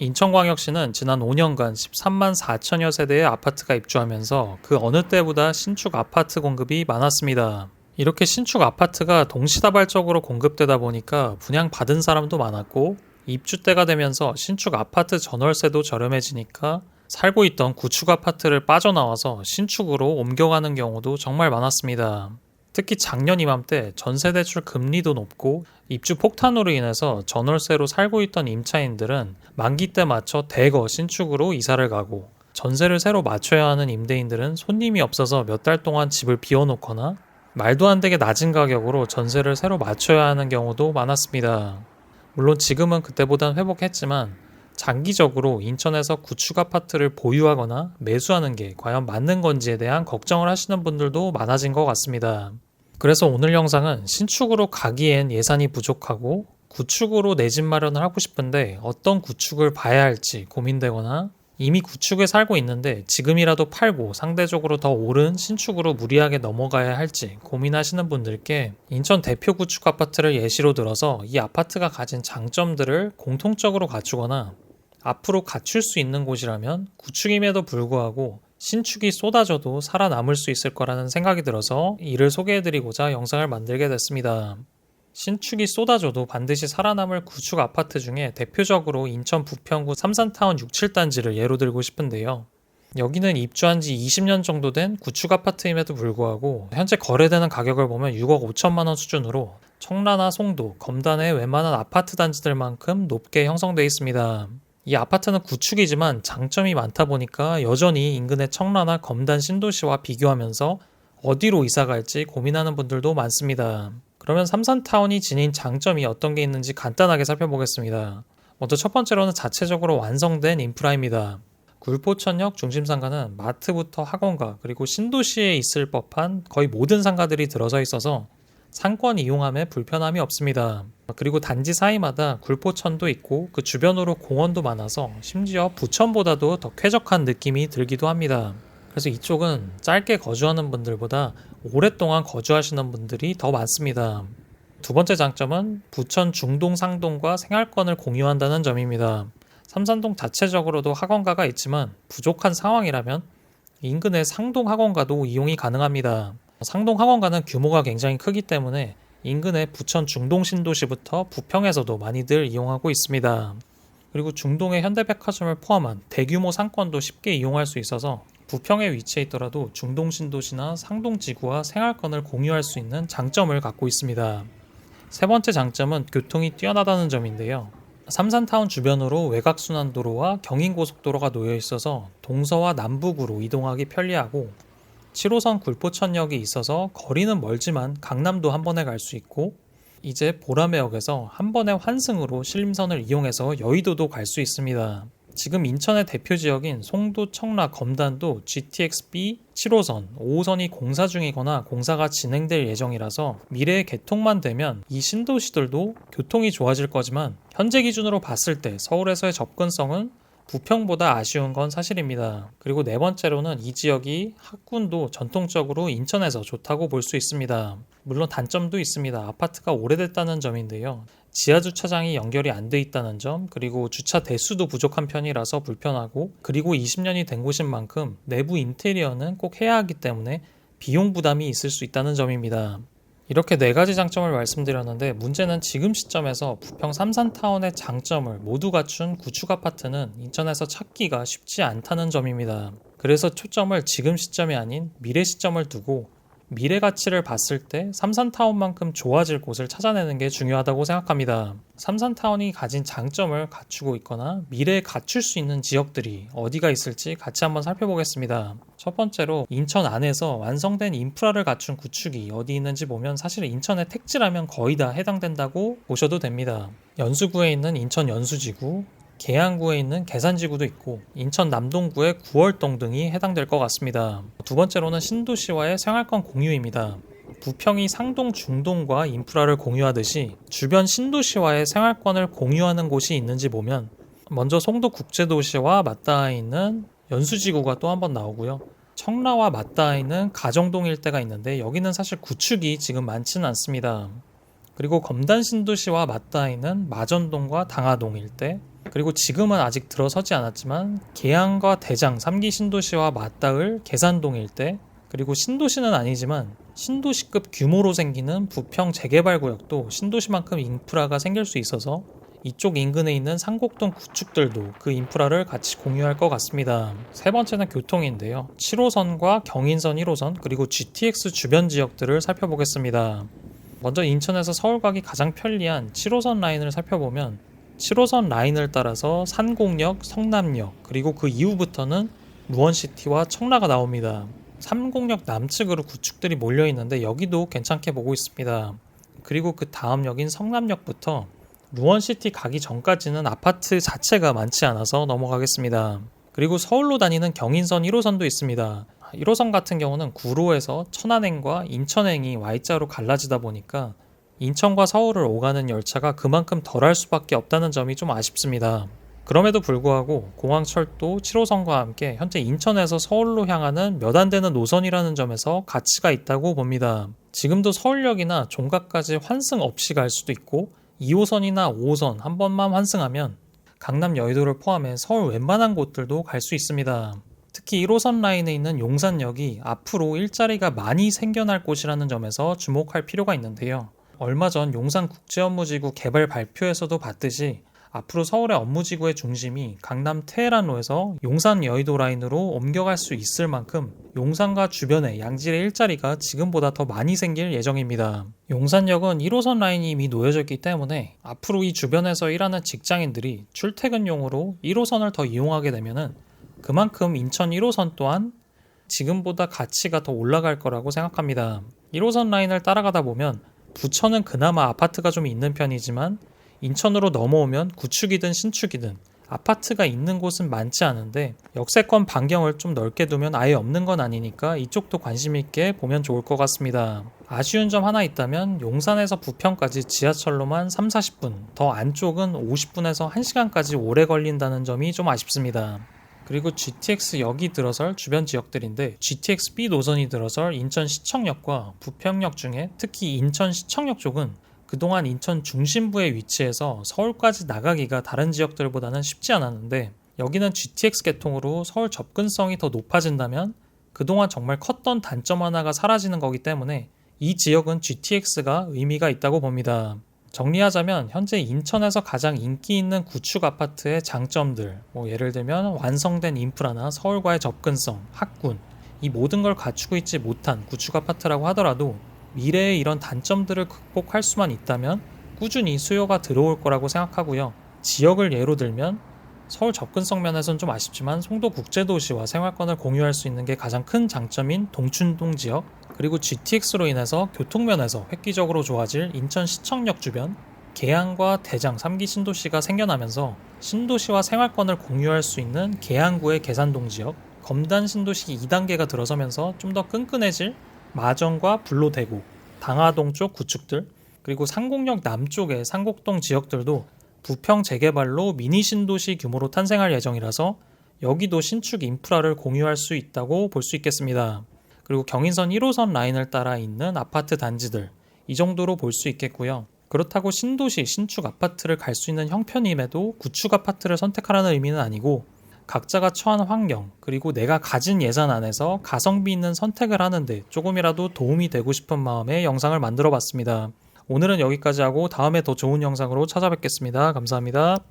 인천광역시는 지난 5년간 13만 4천여 세대의 아파트가 입주하면서 그 어느 때보다 신축 아파트 공급이 많았습니다. 이렇게 신축 아파트가 동시다발적으로 공급되다 보니까 분양 받은 사람도 많았고 입주 때가 되면서 신축 아파트 전월세도 저렴해지니까 살고 있던 구축 아파트를 빠져나와서 신축으로 옮겨가는 경우도 정말 많았습니다. 특히 작년 이맘때 전세 대출 금리도 높고 입주 폭탄으로 인해서 전월세로 살고 있던 임차인들은 만기 때 맞춰 대거 신축으로 이사를 가고 전세를 새로 맞춰야 하는 임대인들은 손님이 없어서 몇 달 동안 집을 비워놓거나 말도 안 되게 낮은 가격으로 전세를 새로 맞춰야 하는 경우도 많았습니다. 물론 지금은 그때보단 회복했지만 장기적으로 인천에서 구축 아파트를 보유하거나 매수하는 게 과연 맞는 건지에 대한 걱정을 하시는 분들도 많아진 것 같습니다. 그래서 오늘 영상은 신축으로 가기엔 예산이 부족하고 구축으로 내 집 마련을 하고 싶은데 어떤 구축을 봐야 할지 고민되거나 이미 구축에 살고 있는데 지금이라도 팔고 상대적으로 더 오른 신축으로 무리하게 넘어가야 할지 고민하시는 분들께 인천 대표 구축 아파트를 예시로 들어서 이 아파트가 가진 장점들을 공통적으로 갖추거나 앞으로 갖출 수 있는 곳이라면 구축임에도 불구하고 신축이 쏟아져도 살아남을 수 있을 거라는 생각이 들어서 이를 소개해드리고자 영상을 만들게 됐습니다. 신축이 쏟아져도 반드시 살아남을 구축 아파트 중에 대표적으로 인천 부평구 삼산타운 6, 7단지를 예로 들고 싶은데요. 여기는 입주한 지 20년 정도 된 구축 아파트임에도 불구하고 현재 거래되는 가격을 보면 6억 5천만 원 수준으로 청라나 송도, 검단의 웬만한 아파트 단지들만큼 높게 형성되어 있습니다. 이 아파트는 구축이지만 장점이 많다 보니까 여전히 인근의 청라나 검단 신도시와 비교하면서 어디로 이사 갈지 고민하는 분들도 많습니다. 그러면 삼산타운이 지닌 장점이 어떤 게 있는지 간단하게 살펴보겠습니다. 먼저 첫 번째로는 자체적으로 완성된 인프라입니다. 굴포천역 중심 상가는 마트부터 학원가 그리고 신도시에 있을 법한 거의 모든 상가들이 들어서 있어서 상권 이용함에 불편함이 없습니다. 그리고 단지 사이마다 굴포천도 있고 그 주변으로 공원도 많아서 심지어 부천보다도 더 쾌적한 느낌이 들기도 합니다. 그래서 이쪽은 짧게 거주하는 분들보다 오랫동안 거주하시는 분들이 더 많습니다. 두 번째 장점은 부천 중동 상동과 생활권을 공유한다는 점입니다. 삼산동 자체적으로도 학원가가 있지만 부족한 상황이라면 인근의 상동 학원가도 이용이 가능합니다. 상동 학원가는 규모가 굉장히 크기 때문에 인근의 부천 중동 신도시부터 부평에서도 많이들 이용하고 있습니다. 그리고 중동의 현대백화점을 포함한 대규모 상권도 쉽게 이용할 수 있어서 부평에 위치해 있더라도 중동 신도시나 상동 지구와 생활권을 공유할 수 있는 장점을 갖고 있습니다. 세 번째 장점은 교통이 뛰어나다는 점인데요. 삼산타운 주변으로 외곽순환도로와 경인고속도로가 놓여 있어서 동서와 남북으로 이동하기 편리하고 7호선 굴포천역이 있어서 거리는 멀지만 강남도 한 번에 갈 수 있고 이제 보라매역에서 한 번에 환승으로 신림선을 이용해서 여의도도 갈 수 있습니다. 지금 인천의 대표 지역인 송도, 청라, 검단도 GTX-B 7호선, 5호선이 공사 중이거나 공사가 진행될 예정이라서 미래의 개통만 되면 이 신도시들도 교통이 좋아질 거지만 현재 기준으로 봤을 때 서울에서의 접근성은 부평보다 아쉬운 건 사실입니다. 그리고 네 번째로는 이 지역이 학군도 전통적으로 인천에서 좋다고 볼 수 있습니다. 물론 단점도 있습니다. 아파트가 오래됐다는 점인데요. 지하 주차장이 연결이 안 돼 있다는 점, 그리고 주차 대수도 부족한 편이라서 불편하고, 그리고 20년이 된 곳인 만큼 내부 인테리어는 꼭 해야 하기 때문에 비용 부담이 있을 수 있다는 점입니다. 이렇게 네 가지 장점을 말씀드렸는데 문제는 지금 시점에서 부평 삼산타운의 장점을 모두 갖춘 구축 아파트는 인천에서 찾기가 쉽지 않다는 점입니다. 그래서 초점을 지금 시점이 아닌 미래 시점을 두고 미래 가치를 봤을 때 삼산타운만큼 좋아질 곳을 찾아내는 게 중요하다고 생각합니다. 삼산타운이 가진 장점을 갖추고 있거나 미래에 갖출 수 있는 지역들이 어디가 있을지 같이 한번 살펴보겠습니다. 첫 번째로 인천 안에서 완성된 인프라를 갖춘 구축이 어디 있는지 보면 사실 인천의 택지라면 거의 다 해당된다고 보셔도 됩니다. 연수구에 있는 인천 연수지구, 계양구에 있는 계산지구도 있고 인천 남동구의 9월동 등이 해당될 것 같습니다. 두 번째로는 신도시와의 생활권 공유입니다. 부평이 상동 중동과 인프라를 공유하듯이 주변 신도시와의 생활권을 공유하는 곳이 있는지 보면 먼저 송도 국제도시와 맞닿아 있는 연수지구가 또 한번 나오고요. 청라와 맞닿아 있는 가정동 일대가 있는데 여기는 사실 구축이 지금 많지는 않습니다. 그리고 검단 신도시와 맞닿아 있는 마전동과 당하동 일대, 그리고 지금은 아직 들어서지 않았지만 계양과 대장 3기 신도시와 맞닿을 계산동 일대 그리고 신도시는 아니지만 신도시급 규모로 생기는 부평 재개발 구역도 신도시만큼 인프라가 생길 수 있어서 이쪽 인근에 있는 상곡동 구축들도 그 인프라를 같이 공유할 것 같습니다. 세 번째는 교통인데요. 7호선과 경인선 1호선 그리고 GTX 주변 지역들을 살펴보겠습니다. 먼저 인천에서 서울 가기 가장 편리한 7호선 라인을 살펴보면 7호선 라인을 따라서 산곡역, 성남역 그리고 그 이후부터는 루원시티와 청라가 나옵니다. 삼곡역 남측으로 구축들이 몰려 있는데 여기도 괜찮게 보고 있습니다. 그리고 그 다음 역인 성남역부터 루원시티 가기 전까지는 아파트 자체가 많지 않아서 넘어가겠습니다. 그리고 서울로 다니는 경인선 1호선도 있습니다. 1호선 같은 경우는 구로에서 천안행과 인천행이 Y자로 갈라지다 보니까 인천과 서울을 오가는 열차가 그만큼 덜할 수밖에 없다는 점이 좀 아쉽습니다. 그럼에도 불구하고 공항철도 7호선과 함께 현재 인천에서 서울로 향하는 몇 안 되는 노선이라는 점에서 가치가 있다고 봅니다. 지금도 서울역이나 종각까지 환승 없이 갈 수도 있고 2호선이나 5호선 한 번만 환승하면 강남 여의도를 포함해 서울 웬만한 곳들도 갈 수 있습니다. 특히 1호선 라인에 있는 용산역이 앞으로 일자리가 많이 생겨날 곳이라는 점에서 주목할 필요가 있는데요. 얼마 전 용산 국제업무지구 개발 발표에서도 봤듯이 앞으로 서울의 업무지구의 중심이 강남 테헤란로에서 용산 여의도 라인으로 옮겨갈 수 있을 만큼 용산과 주변의 양질의 일자리가 지금보다 더 많이 생길 예정입니다. 용산역은 1호선 라인이 이미 놓여져 있기 때문에 앞으로 이 주변에서 일하는 직장인들이 출퇴근용으로 1호선을 더 이용하게 되면은 그만큼 인천 1호선 또한 지금보다 가치가 더 올라갈 거라고 생각합니다. 1호선 라인을 따라가다 보면 부천은 그나마 아파트가 좀 있는 편이지만 인천으로 넘어오면 구축이든 신축이든 아파트가 있는 곳은 많지 않은데 역세권 반경을 좀 넓게 두면 아예 없는 건 아니니까 이쪽도 관심 있게 보면 좋을 것 같습니다. 아쉬운 점 하나 있다면 용산에서 부평까지 지하철로만 3, 40분, 더 안쪽은 50분에서 1시간까지 오래 걸린다는 점이 좀 아쉽습니다. 그리고 GTX 역이 들어설 주변 지역들인데 GTX B 노선이 들어설 인천 시청역과 부평역 중에 특히 인천 시청역 쪽은 그동안 인천 중심부에 위치해서 서울까지 나가기가 다른 지역들보다는 쉽지 않았는데 여기는 GTX 개통으로 서울 접근성이 더 높아진다면 그동안 정말 컸던 단점 하나가 사라지는 거기 때문에 이 지역은 GTX가 의미가 있다고 봅니다. 정리하자면 현재 인천에서 가장 인기 있는 구축 아파트의 장점들, 뭐 예를 들면 완성된 인프라나 서울과의 접근성, 학군, 이 모든 걸 갖추고 있지 못한 구축 아파트라고 하더라도 미래에 이런 단점들을 극복할 수만 있다면 꾸준히 수요가 들어올 거라고 생각하고요. 지역을 예로 들면 서울 접근성 면에서는 좀 아쉽지만 송도 국제도시와 생활권을 공유할 수 있는 게 가장 큰 장점인 동춘동 지역 그리고 GTX로 인해서 교통면에서 획기적으로 좋아질 인천 시청역 주변 계양과 대장 3기 신도시가 생겨나면서 신도시와 생활권을 공유할 수 있는 계양구의 계산동 지역 검단 신도시 2단계가 들어서면서 좀 더 끈끈해질 마정과 불로대구, 당하동 쪽 구축들, 그리고 상곡역 남쪽의 상곡동 지역들도 부평 재개발로 미니 신도시 규모로 탄생할 예정이라서 여기도 신축 인프라를 공유할 수 있다고 볼 수 있겠습니다. 그리고 경인선 1호선 라인을 따라 있는 아파트 단지들, 이 정도로 볼 수 있겠고요. 그렇다고 신도시 신축 아파트를 갈 수 있는 형편임에도 구축 아파트를 선택하라는 의미는 아니고 각자가 처한 환경 그리고 내가 가진 예산 안에서 가성비 있는 선택을 하는데 조금이라도 도움이 되고 싶은 마음에 영상을 만들어 봤습니다. 오늘은 여기까지 하고 다음에 더 좋은 영상으로 찾아뵙겠습니다. 감사합니다.